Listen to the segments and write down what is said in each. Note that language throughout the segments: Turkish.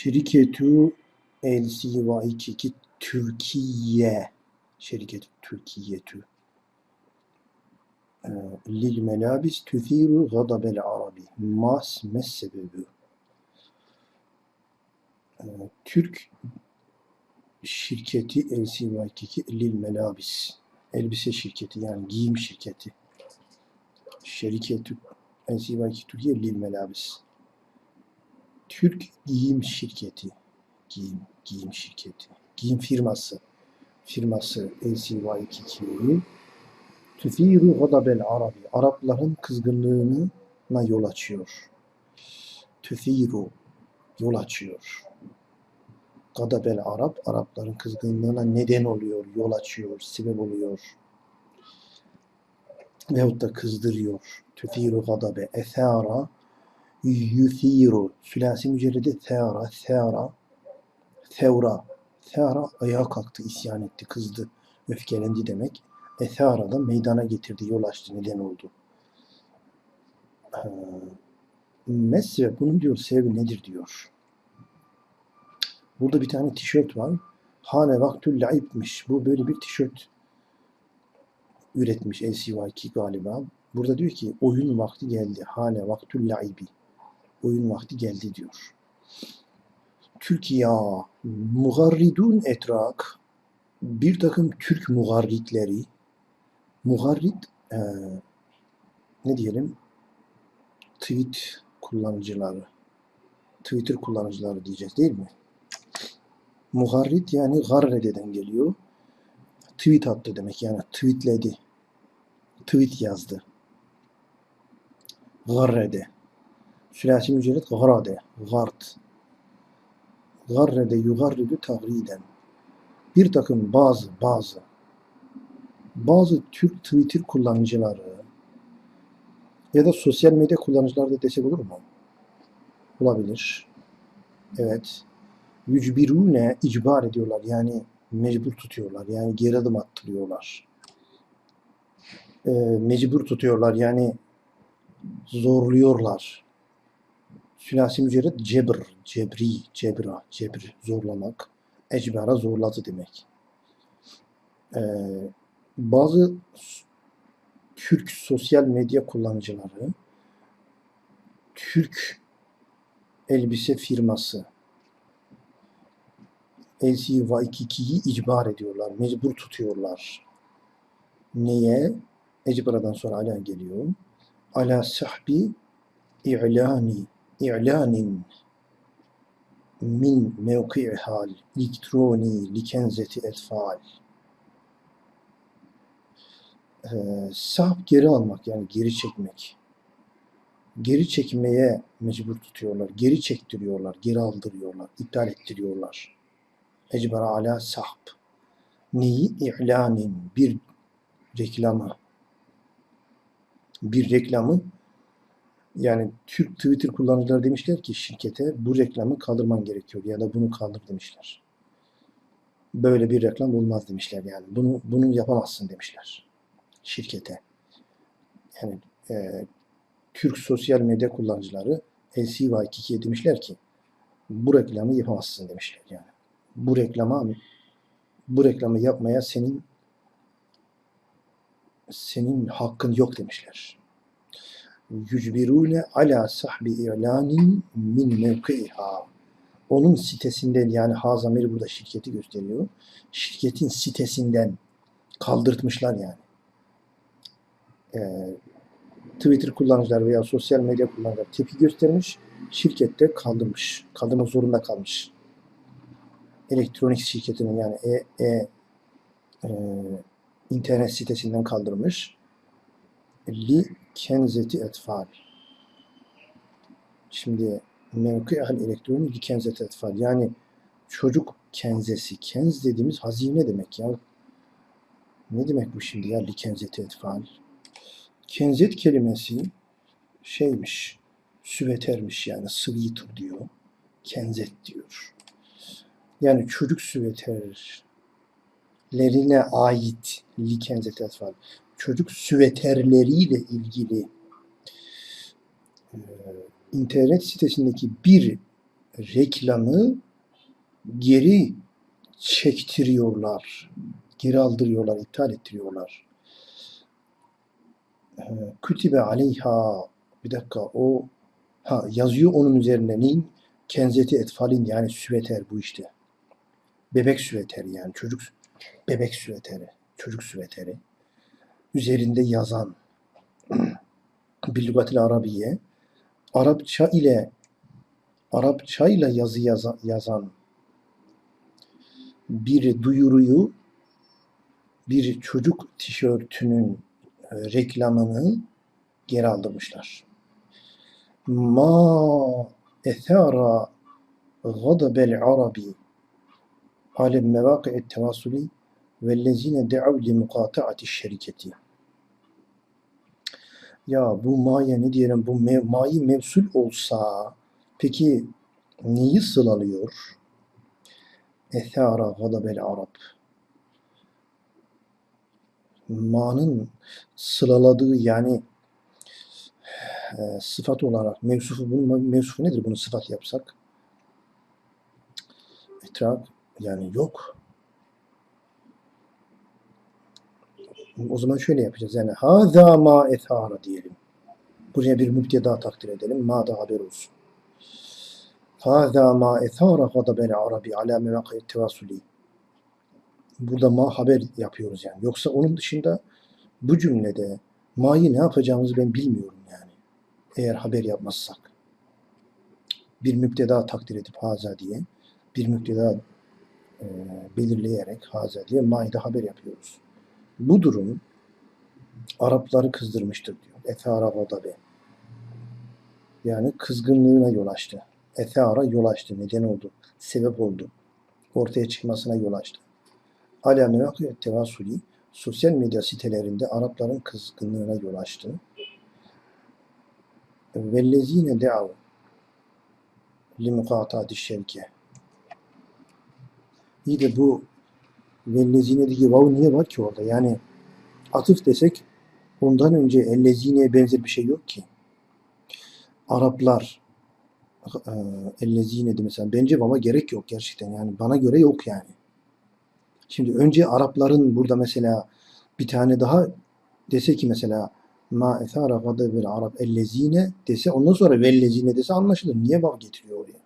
Şirketu LCY22 Türkiye. Şirket Türkiye'tü Ee, lil melabis tüthiru gadabel arabi. Mas mes sebebi Ee, Türk şirketi LCY22 lil melabis elbise şirketi yani giyim şirketi. Şirketi LCY22 Türkiye lil melabis Türk giyim şirketi giyim giyim şirketi giyim firması firması LCY22 tüfiru gadabel arabi Arapların kızgınlığına yol açıyor. Tüfiru yol açıyor. Gadabel Arap Arapların kızgınlığına neden oluyor, yol açıyor, sebep oluyor. Veyahut da kızdırıyor. Tüfiru gadabe ethara yuthiru sülasi mücerrede thara thara thevra thara ayağa kalktı, isyan etti, kızdı, öfkelendi demek. Ethara da meydana getirdi, yol açtı, neden oldu. Ee, Mesle bunun diyor sebebi nedir diyor. Burada bir tane tişört var. Hane vaktül laibmiş. Bu böyle bir tişört üretmiş LCY2 galiba. Burada diyor ki oyun vakti geldi. Hane vaktül laibi. Oyun vakti geldi diyor. Türkiye mugarridun etrak bir takım Türk mugarritleri mugarrit e, ne diyelim tweet kullanıcıları Twitter kullanıcıları diyeceğiz değil mi? Mugarrit yani garrededen geliyor. Tweet attı demek yani tweetledi. Tweet yazdı. Garrede. Sülasi mücerret garade. Gart. Garrede yugarridu tagriden. Bir takım bazı bazı bazı Türk Twitter kullanıcıları ya da sosyal medya kullanıcıları da desek olur mu? Olabilir. Evet. Yücbirune icbar ediyorlar. Yani mecbur tutuyorlar. Yani geri adım attırıyorlar. Ee, mecbur tutuyorlar. Yani zorluyorlar. Sülasi mücerret cebr, cebri, cebra, cebr, zorlamak. Ecbara zorladı demek. Ee, bazı Türk sosyal medya kullanıcıları Türk elbise firması LCY22'yi icbar ediyorlar, mecbur tutuyorlar. Neye? Ecbaradan sonra ala geliyor. Ala sahbi i'lani, i'lanin min mevki'i hal, elektroni, likenzeti etfal. Ee, sahip geri almak yani geri çekmek. Geri çekmeye mecbur tutuyorlar. Geri çektiriyorlar, geri aldırıyorlar, iptal ettiriyorlar. Ecbara ala sahb. Neyi? İ'lanin. Bir reklamı. Bir reklamı yani Türk Twitter kullanıcıları demişler ki şirkete bu reklamı kaldırman gerekiyor ya da bunu kaldır demişler. Böyle bir reklam olmaz demişler yani. Bunu bunu yapamazsın demişler şirkete. Yani e, Türk sosyal medya kullanıcıları LCY2'ye demişler ki bu reklamı yapamazsın demişler yani. Bu reklama bu reklamı yapmaya senin senin hakkın yok demişler. Yücbirune ala sahbi i'lanin min mevkiha. Onun sitesinden yani Hazamiri burada şirketi gösteriyor. Şirketin sitesinden kaldırtmışlar yani. Ee, Twitter kullanıcılar veya sosyal medya kullanıcılar tepki göstermiş. Şirkette kaldırmış. Kaldırmak zorunda kalmış. Elektronik şirketinin yani e, e, e, internet sitesinden kaldırmış. Li kenzeti etfal. Şimdi mevki al elektronik li kenzeti etfal. Yani çocuk kenzesi. Kenz dediğimiz hazine demek ya. Ne demek bu şimdi ya li kenzeti etfal? Kenzet kelimesi şeymiş, süvetermiş yani sweater diyor. Kenzet diyor. Yani çocuk süveterlerine ait li kenzet etfal. Çocuk süveterleriyle ilgili e, internet sitesindeki bir e, reklamı geri çektiriyorlar. Geri aldırıyorlar, iptal ettiriyorlar. Ee, Kütübe aleyha bir dakika o ha yazıyor onun üzerine neyin? Kenzeti etfalin yani süveter bu işte. Bebek süveteri yani çocuk bebek süveteri, çocuk süveteri. Üzerinde yazan bir arabiye Arapça ile Arapça ile yazı yaza- yazan bir duyuruyu bir çocuk tişörtünün e, reklamını geri aldırmışlar. Ma ethara gadabel arabi alel mevaki'et tevasuli vellezine de'av li mukata'ati şirketi. Ya bu maya ne diyelim bu me, mayi mevsul olsa peki neyi sıralıyor? Ethara gadabel arab. Ma'nın sıraladığı yani e, sıfat olarak mevsufu bunun mevsufu nedir bunu sıfat yapsak? İtrak yani yok. O zaman şöyle yapacağız yani haza ma ethara diyelim. Buraya bir mübteda takdir edelim. Ma da haber olsun. Haza ma ethara gadabel arabi ala mevakiyet tevasuli. Burada ma haber yapıyoruz yani. Yoksa onun dışında bu cümlede ma'yı ne yapacağımızı ben bilmiyorum yani. Eğer haber yapmazsak. Bir müpteda takdir edip haza diye bir müpteda e, belirleyerek haza diye ma'yı da haber yapıyoruz. Bu durum Arapları kızdırmıştır diyor. Ethara gadabe. Yani kızgınlığına yol açtı. Ethara yol açtı. Neden oldu? Sebep oldu. Ortaya çıkmasına yol açtı. Ala mevakiyet tevasuli sosyal medya sitelerinde Arapların kızgınlığına yol açtı. Vellezine de'av li mukatati şevke. İyi de bu vellezinedeki vav niye var ki orada? Yani atıf desek ondan önce ellezineye benzer bir şey yok ki. Araplar e, ellezinedi mesela. Bence vava gerek yok gerçekten. Yani bana göre yok yani. Şimdi önce Arapların burada mesela bir tane daha dese ki mesela ma ethara gadabil arab ellezine dese ondan sonra vellezine dese anlaşılır. Niye vav getiriyor oraya?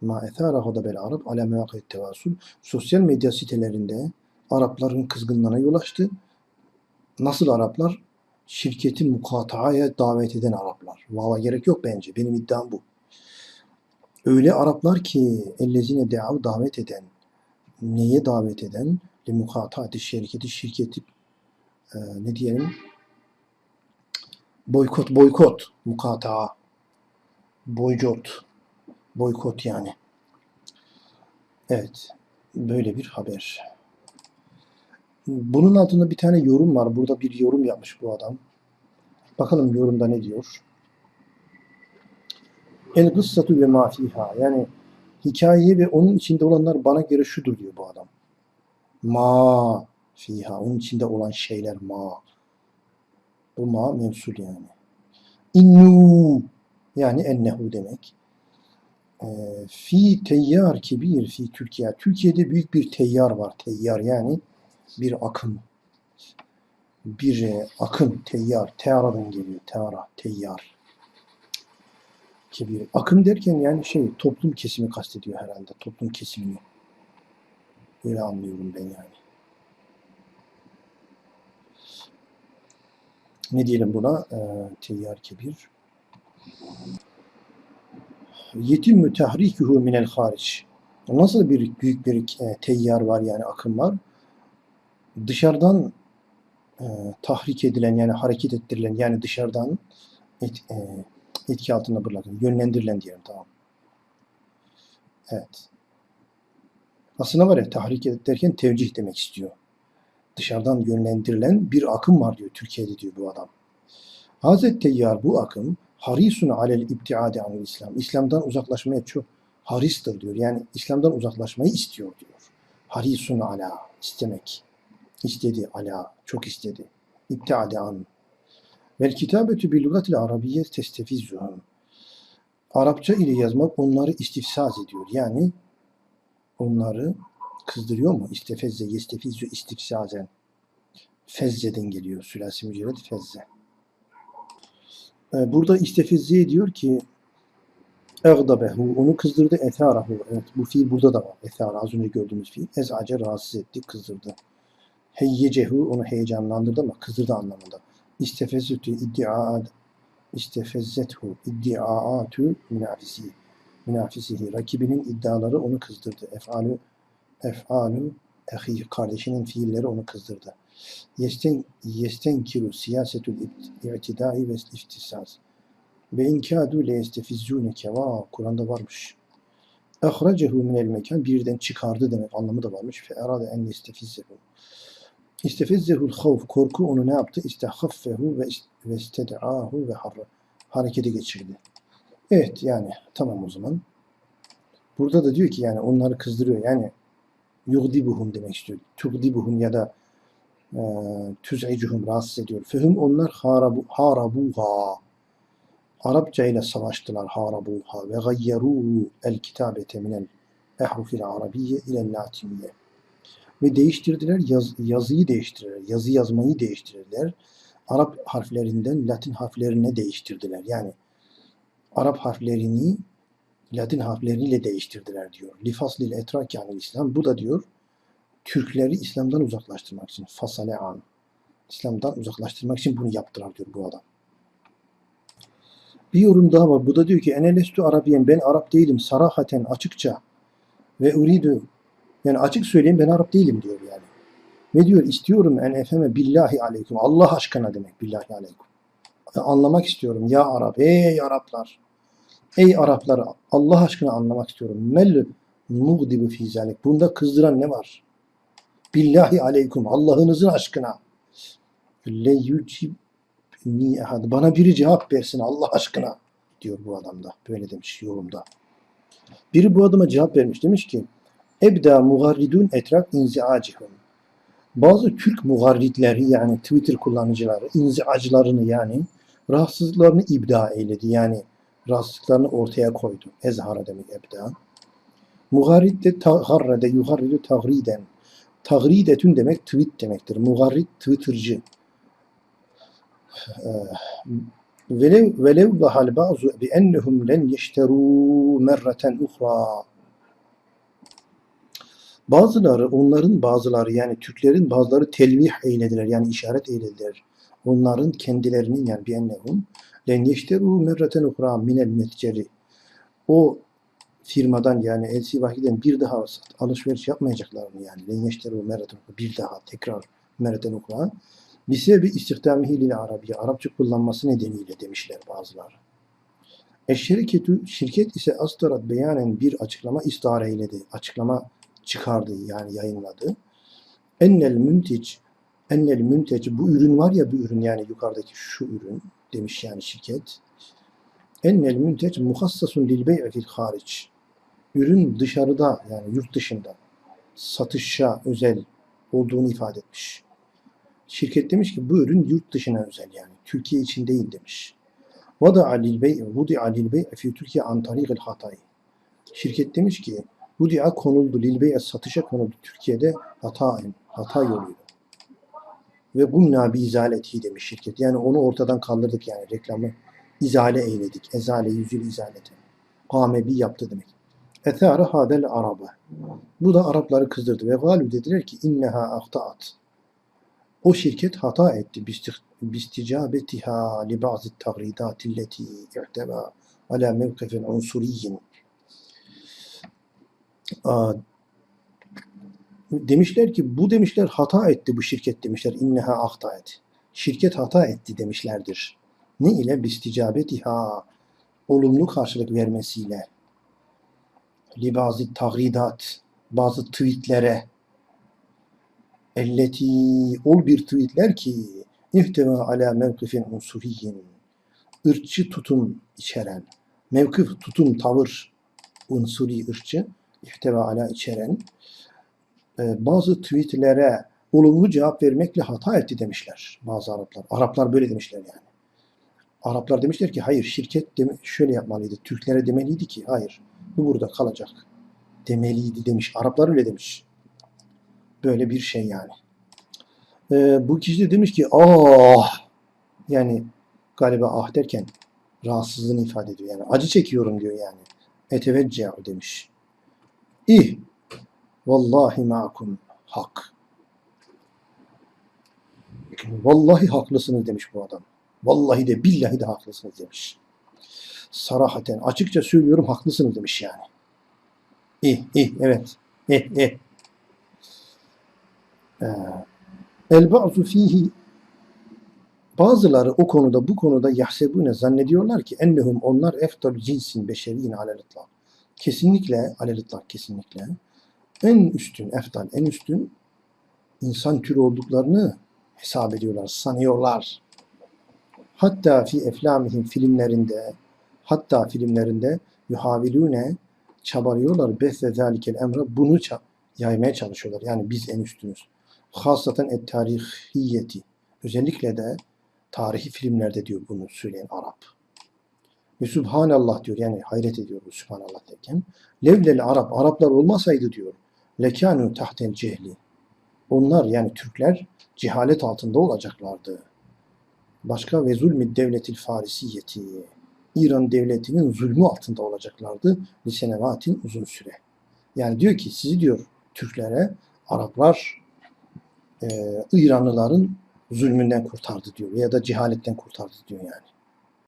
Ma ethara gadabil arab ala mevakit tevasul sosyal medya sitelerinde Arapların kızgınlığına yol açtı. Nasıl Araplar? Şirketi mukataaya davet eden Araplar. Vava gerek yok bence. Benim iddiam bu. Öyle Araplar ki ellezine deav davet eden, neye davet eden? Li mukataati şirketi, şirketi e, ne diyelim? Boykot, boykot, mukataa, boykot, boykot yani. Evet, böyle bir haber. Bunun altında bir tane yorum var. Burada bir yorum yapmış bu adam. Bakalım yorumda ne diyor? El gıssatu ve ma fiha. Yani hikaye ve onun içinde olanlar bana göre şudur diyor bu adam. Ma fiha. Onun içinde olan şeyler ma. Bu ma mevsul yani. İnnu yani ennehu demek. Ee, fi teyyar kibir fi Türkiye. Türkiye'de büyük bir teyyar var. Teyyar yani bir akım. Bir e, akım, teyyar. Tearadan geliyor. Teara, teyyar. Kibir. Akım derken yani şey toplum kesimi kastediyor herhalde. Toplum kesimini. Öyle anlıyorum ben yani. Ne diyelim buna? Ee, teyyar kibir. Yetim mütehrikuhu minel hariç. Nasıl bir büyük bir e, teyyar var yani akım var? Dışarıdan e, tahrik edilen yani hareket ettirilen yani dışarıdan et, e, etki altında bırakın. Yönlendirilen diyelim tamam. Evet. Aslında var ya tahrik ederken tevcih demek istiyor. Dışarıdan yönlendirilen bir akım var diyor Türkiye'de diyor bu adam. Hazret Teyyar bu akım harisun alel ibtiade anil İslam. İslam'dan uzaklaşmaya çok haristir diyor. Yani İslam'dan uzaklaşmayı istiyor diyor. Harisun ala istemek. İstedi ala çok istedi. İbtiade an. Vel kitabetü bil lugatil arabiyye testefizzuhum. Arapça ile yazmak onları istifsaz ediyor. Yani onları kızdırıyor mu? İstefezze, yestefizzu istifsazen. Fezzeden geliyor. Sülasi mücerred fezze. Ee, Burada istefizze diyor ki Eğdabehu, onu kızdırdı. Etharahu, evet bu fiil burada da var. Ethara, az önce gördüğümüz fiil. Ezace rahatsız etti, kızdırdı. Heyyecehu, onu heyecanlandırdı ama kızdırdı anlamında. İstefezzetü iddia istefezzethu iddiaatü münafisi münafisihi rakibinin iddiaları onu kızdırdı. Efalu efalu ehi kardeşinin fiilleri onu kızdırdı. Yesten yestenkiru siyasetül i'tidai ve inkâdû le yestefizzûneke. Vaa Kur'an'da varmış. Ehracehu minel mekan birden çıkardı demek anlamı da varmış. Fe erade en yestefizzehu. İstefezzehul havf korku onu ne yaptı? İstehaffehu ve ist- ve isted'ahu ve harra. Harekete geçirdi. Evet yani tamam o zaman. Burada da diyor ki yani onları kızdırıyor. Yani yugdibuhum demek istiyor. Tugdibuhum ya da e, tüz'icuhum rahatsız ediyor. Fehum onlar harabu, harabuha. Arapça ile savaştılar harabuha ve gayyeru el kitabete minel ehrufil arabiyye ile latiniye. Ve değiştirdiler, yaz, yazıyı değiştirdiler, yazı yazmayı değiştirdiler. Arap harflerinden Latin harflerine değiştirdiler. Yani Arap harflerini Latin harfleriyle değiştirdiler diyor. Lifaslil etrak yani İslam. Bu da diyor Türkleri İslam'dan uzaklaştırmak için. Fasale an. İslam'dan uzaklaştırmak için bunu yaptılar diyor bu adam. Bir yorum daha var. Bu da diyor ki enelestu Arabiyen ben Arap değilim sarahaten açıkça ve uridu yani açık söyleyeyim ben Arap değilim diyor yani. Ne diyor? İstiyorum en efeme billahi aleykum. Allah aşkına demek billahi aleykum. Anlamak istiyorum ya Arap. Ey Araplar. Ey Araplar Allah aşkına anlamak istiyorum. Mel mugdibu fi zalik. Bunda kızdıran ne var? Billahi aleykum. Allah'ınızın aşkına. Le yucibni. Bana biri cevap versin Allah aşkına diyor bu adam da. Böyle demiş yorumda. Biri bu adama cevap vermiş. Demiş ki Ebda mugarridun etrak inziacihum. Bazı Türk mugarridleri yani Twitter kullanıcıları inziaclarını yani rahatsızlıklarını ibda eyledi. Yani rahatsızlıklarını ortaya koydu. Ezhara demek ebda. Mugarrid de tagarrede yugarridu tagriden. Tagridetün demek tweet demektir. Mugarrid Twitter'cı. Ee, Velev velev zahal bazı bi ennehum len yeşterû merreten uhra. Bazıları, onların bazıları yani Türklerin bazıları telvih eylediler yani işaret eylediler. Onların kendilerinin yani bir ennehum len yeşterû merreten uhra minel metceri. O firmadan yani elsi vahiden bir daha alışveriş yapmayacaklarını yani len yeşterû merreten uhra bir daha tekrar merreten uhra. Bisebebi istihdamihi lil arabiye Arapça kullanması nedeniyle demişler bazıları. Eşşeriketu şirket ise astarat beyanen bir açıklama istare eyledi. Açıklama çıkardı yani yayınladı. Ennel müntic ennel müntic bu ürün var ya bu ürün yani yukarıdaki şu ürün demiş yani şirket. Ennel müntic muhassasun lil bey'i fil hariç. Ürün dışarıda yani yurt dışında satışa özel olduğunu ifade etmiş. Şirket demiş ki bu ürün yurt dışına özel yani. Türkiye için değil demiş. Vada'a lil bey'i vudi'a lil bey'i fi Türkiye an tariqil hatay. Şirket demiş ki Vudi'a konuldu, lil bey'e satışa konuldu Türkiye'de hataen, hata yoluyla. Ve gumna bi izaleti demiş şirket. Yani onu ortadan kaldırdık yani reklamı izale eyledik. Ezale yüzül izaleti. Kamebi yaptı demek. Ethâre hadel araba. Bu da Arapları kızdırdı ve galü dediler ki inneha ahtaat. O şirket hata etti. Bisticabetiha li bazı tagridati illeti i'teba ala mevkifin unsuriyin. Aa, demişler ki bu demişler hata etti bu şirket demişler. İnneha ahtaet. Şirket hata etti demişlerdir. Ne ile? Bisticabetiha. Olumlu karşılık vermesiyle. Li bazı tagridat. Bazı tweetlere elleti ol bir tweetler ki ihteva ala mevkifin unsuriyin ırkçı tutum içeren mevkif tutum tavır unsuri ırkçı ihteva ala içeren e, bazı tweetlere olumlu cevap vermekle hata etti demişler bazı Araplar. Araplar böyle demişler yani. Araplar demişler ki hayır şirket deme- şöyle yapmalıydı. Türklere demeliydi ki hayır bu burada kalacak demeliydi demiş. Araplar öyle demiş. Böyle bir şey yani. Ee, bu kişi de demiş ki ah yani galiba ah derken rahatsızlığını ifade ediyor. Yani acı çekiyorum diyor yani. Etevecce'u demiş. İh vallahi ma'kum hak. Vallahi haklısınız demiş bu adam. Vallahi de billahi de haklısınız demiş. Sarahaten açıkça söylüyorum haklısınız demiş yani. İh, ih, evet. Eh, eh. Ee, El ba'zu fihi bazıları o konuda bu konuda yahsebune zannediyorlar ki ennehum onlar eftal cinsin beşeriyin alel itlak. Kesinlikle alel itlak kesinlikle en üstün eftal en üstün insan türü olduklarını hesap ediyorlar, sanıyorlar. Hatta fi eflamihim filmlerinde hatta filmlerinde yuhavilune çabalıyorlar besle zalikel emre bunu yaymaya çalışıyorlar. Yani biz en üstünüz. Hasaten et tarihiyeti. Özellikle de tarihi filmlerde diyor bunu söyleyen Arap. Ve Subhanallah diyor yani hayret ediyor bu Subhanallah derken. Levlel Arap, Araplar olmasaydı diyor. Lekanu tahtel cehli. Onlar yani Türkler cehalet altında olacaklardı. Başka ve zulmü devletil farisiyeti. İran devletinin zulmü altında olacaklardı. Lisenevatin uzun süre. Yani diyor ki sizi diyor Türklere Araplar e, İranlıların zulmünden kurtardı diyor ya da cehaletten kurtardı diyor yani.